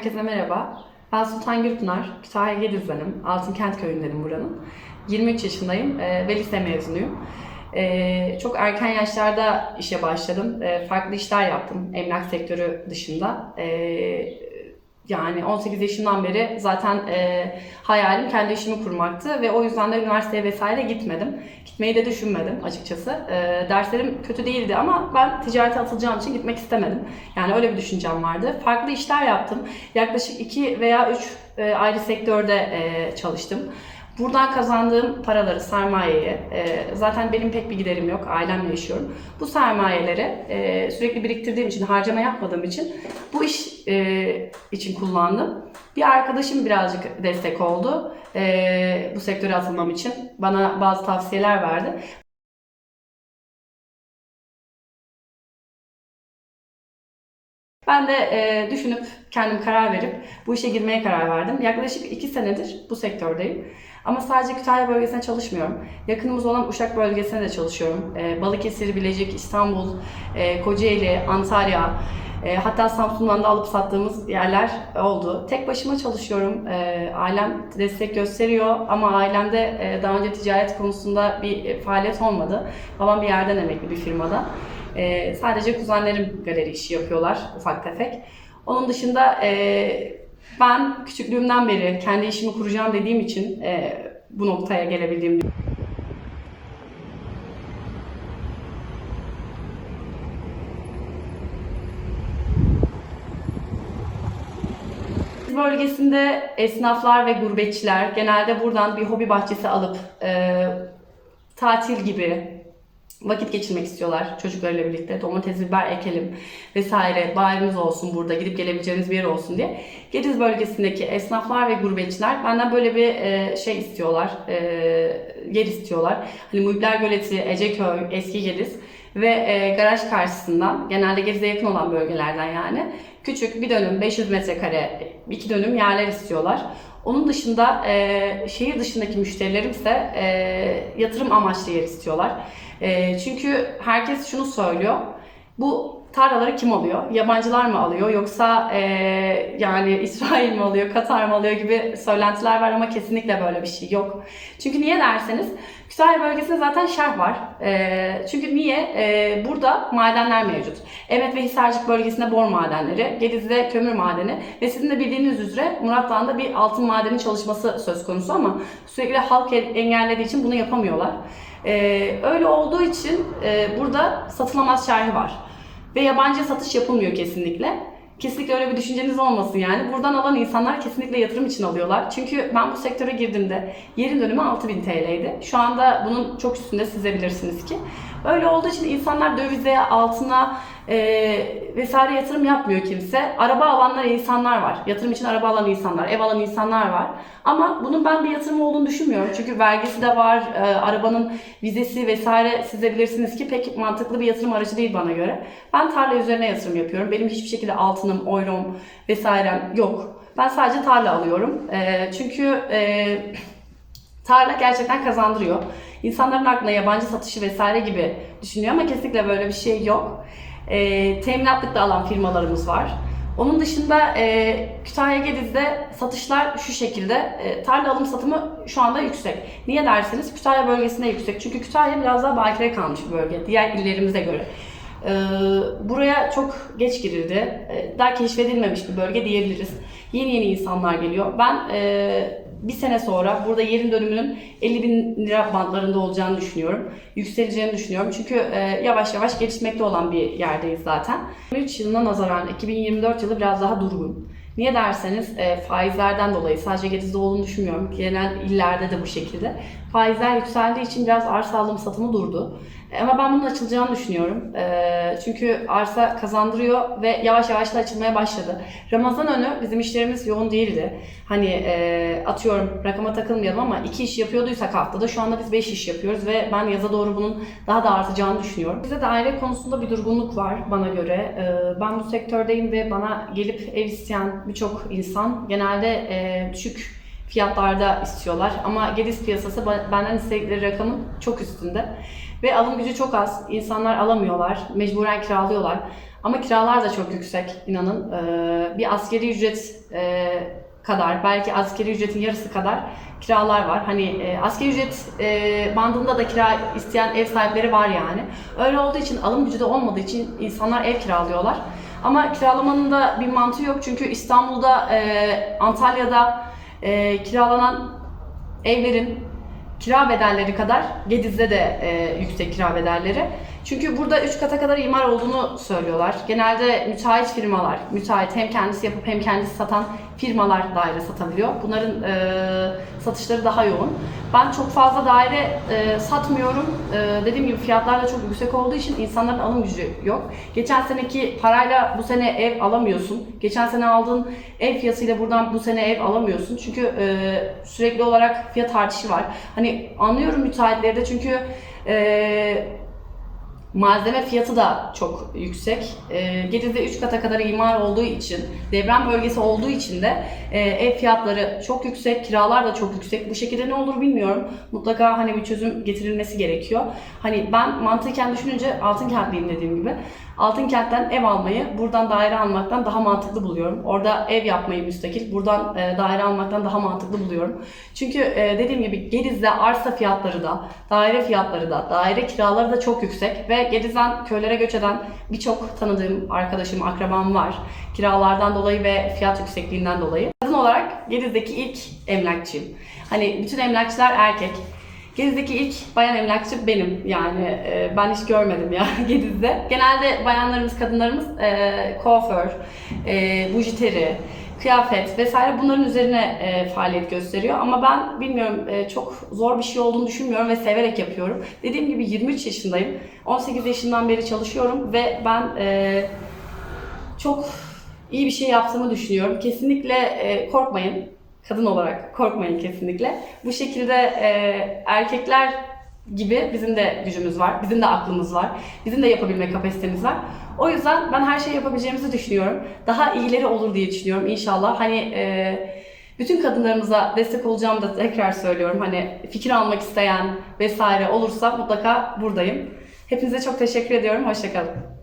Herkese merhaba. Ben Sultan Gürpınar, Kütahya Gediz'denim. Altınkent köyündenim buranın. 23 yaşındayım e, ve lise mezunuyum. E, çok erken yaşlarda işe başladım. E, farklı işler yaptım emlak sektörü dışında. E, yani 18 yaşından beri zaten e, hayalim kendi işimi kurmaktı ve o yüzden de üniversiteye vesaire gitmedim. Gitmeyi de düşünmedim açıkçası. E, derslerim kötü değildi ama ben ticarete atılacağım için gitmek istemedim. Yani öyle bir düşüncem vardı. Farklı işler yaptım. Yaklaşık 2 veya 3 e, ayrı sektörde e, çalıştım. Buradan kazandığım paraları, sermayeyi, e, zaten benim pek bir giderim yok, ailemle yaşıyorum. Bu sermayeleri e, sürekli biriktirdiğim için, harcama yapmadığım için bu iş e, için kullandım. Bir arkadaşım birazcık destek oldu e, bu sektöre atılmam için. Bana bazı tavsiyeler verdi. Ben de e, düşünüp kendim karar verip bu işe girmeye karar verdim. Yaklaşık iki senedir bu sektördeyim. Ama sadece Kütahya bölgesine çalışmıyorum. Yakınımız olan Uşak bölgesine de çalışıyorum. E, Balıkesir, Bilecik, İstanbul, e, Kocaeli, Antalya, e, hatta Samsun'dan da alıp sattığımız yerler oldu. Tek başıma çalışıyorum. E, ailem destek gösteriyor ama ailemde e, daha önce ticaret konusunda bir e, faaliyet olmadı. Babam bir yerden emekli bir firmada. E, sadece kuzenlerim galeri işi yapıyorlar ufak tefek. Onun dışında e, ben küçüklüğümden beri kendi işimi kuracağım dediğim için e, bu noktaya gelebildiğim bölgesinde esnaflar ve gurbetçiler genelde buradan bir hobi bahçesi alıp e, tatil gibi vakit geçirmek istiyorlar çocuklarıyla birlikte. Domates, biber ekelim vesaire. Bayramımız olsun burada, gidip gelebileceğiniz bir yer olsun diye. Gediz bölgesindeki esnaflar ve gurbetçiler benden böyle bir e, şey istiyorlar, e, yer istiyorlar. Hani Muhibler Göleti, Eceköy, Eski Gediz ve e, garaj karşısından, genelde Gediz'e yakın olan bölgelerden yani, küçük bir dönüm, 500 metrekare, iki dönüm yerler istiyorlar. Onun dışında e, şehir dışındaki müşterilerim ise e, yatırım amaçlı yer istiyorlar. E, çünkü herkes şunu söylüyor. Bu tarlaları kim alıyor? Yabancılar mı alıyor? Yoksa e, yani İsrail mi alıyor, Katar mı alıyor gibi söylentiler var ama kesinlikle böyle bir şey yok. Çünkü niye derseniz Kütahya bölgesinde zaten şerh var. E, çünkü niye? E, burada madenler mevcut. Emet ve Hisarcık bölgesinde bor madenleri, Gediz'de kömür madeni ve sizin de bildiğiniz üzere Murat Dağı'nda bir altın madeni çalışması söz konusu ama sürekli halk engellediği için bunu yapamıyorlar. E, öyle olduğu için e, burada satılamaz şerhi var. Ve yabancı satış yapılmıyor kesinlikle. Kesinlikle öyle bir düşünceniz olmasın yani. Buradan alan insanlar kesinlikle yatırım için alıyorlar. Çünkü ben bu sektöre girdiğimde yerin dönümü 6000 TL'ydi. Şu anda bunun çok üstünde siz de bilirsiniz ki. Öyle olduğu için insanlar dövize, altına e, vesaire yatırım yapmıyor kimse. Araba alanlar insanlar var. Yatırım için araba alan insanlar, ev alan insanlar var. Ama bunun ben bir yatırım olduğunu düşünmüyorum. Çünkü vergisi de var, e, arabanın vizesi vesaire siz de bilirsiniz ki pek mantıklı bir yatırım aracı değil bana göre. Ben tarla üzerine yatırım yapıyorum. Benim hiçbir şekilde altınım, oyrom vesairem yok. Ben sadece tarla alıyorum. E, çünkü e, tarla gerçekten kazandırıyor. İnsanların aklına yabancı satışı vesaire gibi düşünüyor ama kesinlikle böyle bir şey yok. E, teminatlık da alan firmalarımız var. Onun dışında e, Kütahya Gediz'de satışlar şu şekilde. E, tarla alım satımı şu anda yüksek. Niye derseniz Kütahya bölgesinde yüksek. Çünkü Kütahya biraz daha bakire kalmış bir bölge diğer illerimize göre. E, buraya çok geç girildi. E, daha keşfedilmemiş bir bölge diyebiliriz. Yeni yeni insanlar geliyor. Ben e, bir sene sonra burada yerin dönümünün 50 bin lira bandlarında olacağını düşünüyorum. Yükseleceğini düşünüyorum. Çünkü e, yavaş yavaş gelişmekte olan bir yerdeyiz zaten. 2023 yılına nazaran 2024 yılı biraz daha durgun. Niye derseniz e, faizlerden dolayı sadece Gediz'de olduğunu düşünmüyorum. Genel illerde de bu şekilde. Faizler yükseldiği için biraz arsa alım satımı durdu. Ama ben bunun açılacağını düşünüyorum. E, çünkü arsa kazandırıyor ve yavaş yavaş da açılmaya başladı. Ramazan önü bizim işlerimiz yoğun değildi. Hani e, atıyorum rakama takılmayalım ama iki iş yapıyorduysak haftada şu anda biz beş iş yapıyoruz ve ben yaza doğru bunun daha da artacağını düşünüyorum. Bize de aile konusunda bir durgunluk var bana göre. E, ben bu sektördeyim ve bana gelip ev isteyen birçok insan genelde e, düşük fiyatlarda istiyorlar. Ama Gediz piyasası benden istedikleri rakamın çok üstünde. Ve alım gücü çok az. İnsanlar alamıyorlar. Mecburen kiralıyorlar. Ama kiralar da çok yüksek inanın. Ee, bir askeri ücret e, kadar, belki askeri ücretin yarısı kadar kiralar var. Hani e, askeri ücret e, bandında da kira isteyen ev sahipleri var yani. Öyle olduğu için, alım gücü de olmadığı için insanlar ev kiralıyorlar. Ama kiralamanın da bir mantığı yok çünkü İstanbul'da, Antalya'da e, kiralanan evlerin kira bedelleri kadar Gediz'de de e, yüksek kira bedelleri. Çünkü burada 3 kata kadar imar olduğunu söylüyorlar. Genelde müteahhit firmalar, müteahhit hem kendisi yapıp hem kendisi satan firmalar daire satabiliyor. Bunların e, satışları daha yoğun. Ben çok fazla daire e, satmıyorum. E, dediğim gibi fiyatlar da çok yüksek olduğu için insanların alım gücü yok. Geçen seneki parayla bu sene ev alamıyorsun. Geçen sene aldığın ev fiyatıyla buradan bu sene ev alamıyorsun. Çünkü e, sürekli olarak fiyat artışı var. Hani anlıyorum müteahhitleri de çünkü e, malzeme fiyatı da çok yüksek. E, Gediz'de 3 kata kadar imar olduğu için, deprem bölgesi olduğu için de e, ev fiyatları çok yüksek, kiralar da çok yüksek. Bu şekilde ne olur bilmiyorum. Mutlaka hani bir çözüm getirilmesi gerekiyor. Hani ben mantıken düşününce Altınkentliyim dediğim gibi. Altınkent'ten ev almayı buradan daire almaktan daha mantıklı buluyorum. Orada ev yapmayı müstakil, buradan e, daire almaktan daha mantıklı buluyorum. Çünkü e, dediğim gibi Gediz'de arsa fiyatları da, daire fiyatları da, daire kiraları da çok yüksek ve Gediz'den köylere göç eden birçok tanıdığım arkadaşım, akrabam var. Kiralardan dolayı ve fiyat yüksekliğinden dolayı. Kadın olarak Gediz'deki ilk emlakçıyım. Hani bütün emlakçılar erkek. Gediz'deki ilk bayan emlakçı benim yani e, ben hiç görmedim ya Gediz'de. Genelde bayanlarımız, kadınlarımız e, kuaför, e, bujiteri, kıyafet vesaire bunların üzerine e, faaliyet gösteriyor. Ama ben bilmiyorum e, çok zor bir şey olduğunu düşünmüyorum ve severek yapıyorum. Dediğim gibi 23 yaşındayım. 18 yaşından beri çalışıyorum ve ben e, çok iyi bir şey yaptığımı düşünüyorum. Kesinlikle e, korkmayın. Kadın olarak korkmayın kesinlikle. Bu şekilde e, erkekler gibi bizim de gücümüz var, bizim de aklımız var, bizim de yapabilme kapasitemiz var. O yüzden ben her şeyi yapabileceğimizi düşünüyorum. Daha iyileri olur diye düşünüyorum inşallah. Hani e, bütün kadınlarımıza destek olacağımı da tekrar söylüyorum. Hani fikir almak isteyen vesaire olursa mutlaka buradayım. Hepinize çok teşekkür ediyorum. Hoşçakalın.